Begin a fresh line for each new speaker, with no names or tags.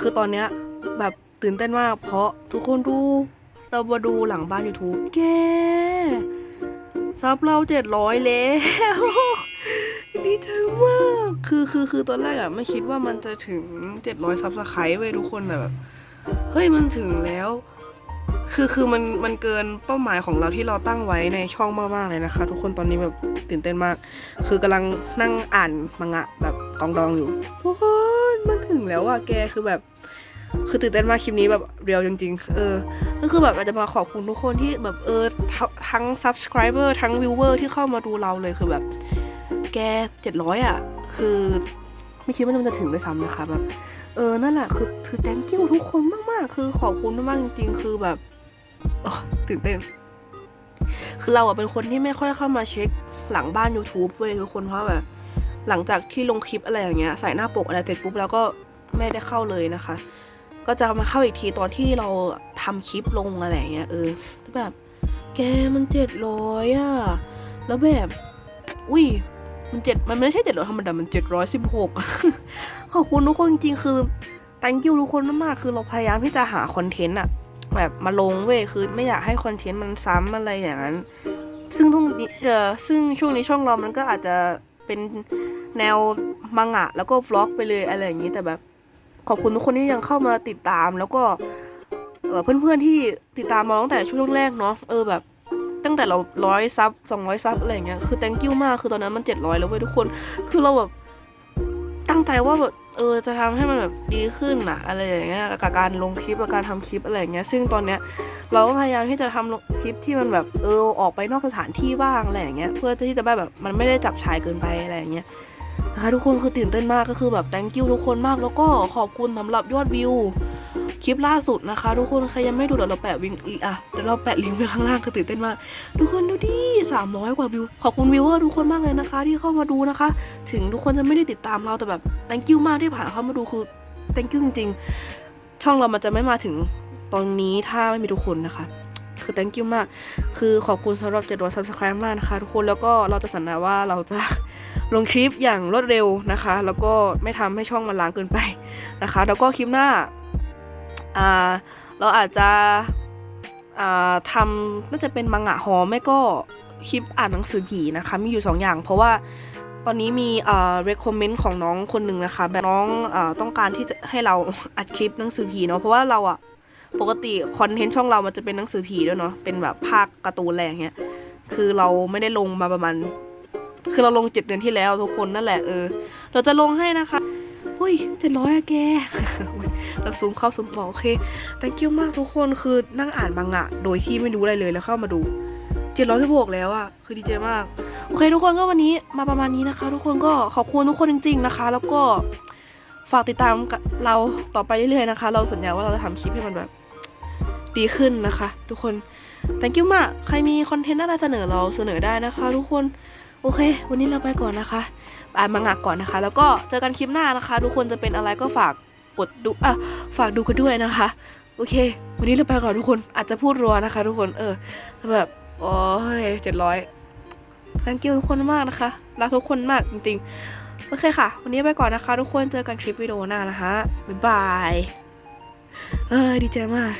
คือตอนเนี้ยแบบตื่นเต้นมากเพราะทุกคนดู เรามาดูหลังบ้าน YouTube แกซับเราเจ็ดร้อยแล้วดีใจมากคือคือคือตอนแรกอะไม่คิดว่ามันจะถึงเจ็ดร้อยซับสไครต์เว้ยทุกคนแต่แบบเฮ้ยมันถึงแล้ว คือคือมันมันเกินเป้าหมายของเราที่เราตั้งไว้ในช่องมากๆเลยนะคะ ทุกคนตอนนี้แบบตื่นเต้นมาก คือกำลังนั่งอ่านมังงะแบบกองดองอยู่ทุกคน มันถึงแล้วอะแกคือแบบ คือตื่นเต้นมากคลิปนี้แบบเรียวจริง ๆ เออก็คือแบบเราจะมาขอบคุณทุกคนที่แบบเออทั้ง subscriber ทั้ง viewer ที่เข้ามาดูเราเลยคือแบบ แกเจ็ดร้อยอะคือ ไม่คิดว่ามันจะถึงด้วยซ้ำนะคะแบบเออนั่นแหละคือคือ thank you ทุกคนมากๆ คือขอบคุณมากๆจริง ๆ คือแบบออตื่นเต้น คือเราอะเป็นคนที่ไม่ค่อยเข้ามาเช็คหลังบ้าน YouTube เว้ยทุกคนเพราะแบบ หลังจากที่ลงคลิปอะไรอย่างเงี้ยใส่หน้าปกอะไรเสร็จปุ๊บแล้วก็ไม่ได้เข้าเลยนะคะ ก็จะมาเข้าอีกทีตอนที่เราทำคลิปลงอะไรอย่างเงี้ยเออแล้วแบบแกมันเจ็ดร้อยอะแล้วแบบ อุ้ยมันเจ็ดมันไม่ใช่เจ็ดร้อยธรรมดา มันเจ็ดร้อยสิบหกขอบคุณทุกคนจริงๆคือ thank you ทุกคนมากๆคือเราพยายามที่จะหาคอนเทนต์อะแบบมาลงเว้ยคือไม่อยากให้คอนเทนต์มันซ้ำอะไรอย่างนั้น ซึ่งทุกนี้เออซึ่งช่วงนี้ช่องเรามันก็อาจจะเป็น แนวมังงะแล้วก็วล็อกไปเลยอะไรอย่างนี้แต่แบบ ขอบคุณทุกคนที่ยังเข้ามาติดตามแล้วก็เพื่อนๆที่ติดตามมาตั้งแต่ช่วงแรกๆเนาะเออแบบตั้งแต่เราร้อยซับสองร้อยซับอะไรเงี้ยคือ thank you มากคือตอนนั้นมันเจ็ดร้อยแล้วเว้ยทุกคน คือเราแบบตั้งใจว่าแบบเออจะทำให้มันแบบดีขึ้นอะอะไรอย่างเงี้ยกับการลงคลิปกับการทำคลิปอะไรอย่างเงี้ยซึ่งตอนเนี้ยเราก็พยายามที่จะทำลงคลิปที่มันแบบเออออกไปนอกสถานที่บ้างอะไรอย่างเงี้ยเพื่อที่จะแบบแบบมันไม่ได้จับชายเกินไปอะไรอย่างเงี้ย นะคะทุกคนคือตื่นเต้นมากก็คือแบบ thank you ทุกคนมากแล้วก็ขอบคุณสำหรับยอดวิวคลิปล่าสุดนะคะ ทุกคนใครยังไม่ดูเดี๋ยวเราแปะวิงอะเดี๋ยวเราแปะลิงก์ไว้ข้างล่างคือตื่นเต้นมาก ทุกคนดูดิสามร้อยกว่าวิว ขอบคุณวิวเวอร์ทุกคนมากเลยนะคะ ที่เข้ามาดูนะคะ ถึงทุกคนจะไม่ได้ติดตามเราแต่แบบ thank you มากที่ผ่านเข้ามาดูคือ thank you จริงๆ ช่องเรามันจะไม่มาถึงตรงนี้ถ้าไม่มีทุกคนนะคะ คือ thank you มาก คือขอบคุณสำหรับ7วัน subscribe มากนะคะ ทุกคนแล้วก็เราจะสัญญาว่าเราจะ ลงคลิปอย่างรวดเร็วนะคะ แล้วก็ไม่ทำให้ช่องมันล้างเกินไปนะคะ แล้วก็คลิปหน้าอ่าเราอาจจะอ่าทำน่าจะเป็นมังงะหอไม่ก็คลิปอ่านหนังสือผีนะคะ มีอยู่ 2ออย่าง เพราะว่าตอนนี้มีอ่า recommend ของน้องคนหนึ่งนะคะ แบบน้องอ่าต้องการที่จะให้เราอัดคลิปหนังสือผีเนาะเพราะว่าเราอะปกติคอนเทนต์ช่องเรามันจะเป็นหนังสือผีด้วยเนาะเป็นแบบภาคการ์ตูนอะไรอย่างเงี้ยคือเราไม่ได้ลงมาประมาณ คือเราลงเจ็ดเดือนที่แล้วทุกคนนั่นแหละเออ เราจะลงให้นะคะอุ้ยเจ็ดร้อยอะแก เราซูมเข้าซูมออกโอเค thank you มากทุกคนคือนั่งอ่านมังงะ โดยที่ไม่รู้อะไรเลยแล้วเข้ามาดู716แล้วอะคือดีใจมาก โอเค ทุกคนก็วันนี้มาประมาณนี้นะคะ ทุกคนก็ขอบคุณทุกคนจริง ๆนะคะ แล้วก็ฝากติดตามเราต่อไปเรื่อยๆนะคะ เราสัญญาว่าเราจะทำคลิปให้มันแบบดีขึ้นนะคะ ทุกคน thank you มาก ใครมีคอนเทนต์อะไรเสนอเราเสนอได้นะคะ ทุกคน โอเค วันนี้เราไปก่อนนะคะ อ่านมังงะก่อนนะคะ แล้วก็เจอกันคลิปหน้านะคะ ทุกคนจะเป็นอะไรก็ฝากกดดูอะฝากดูกันด้วยนะคะ โอเค วันนี้เราไปก่อนทุกคน อาจจะพูดรัวนะคะ ทุกคน เออ แบบ โอ้ยเจ็ดร้อย thank you ทุกคนมากนะคะ รักทุกคนมากจริงๆ โอเคค่ะ วันนี้ไปก่อนนะคะ ทุกคน เจอกันคลิปวิดีโอหน้านะคะ บ๊ายบาย เออ ดีใจมาก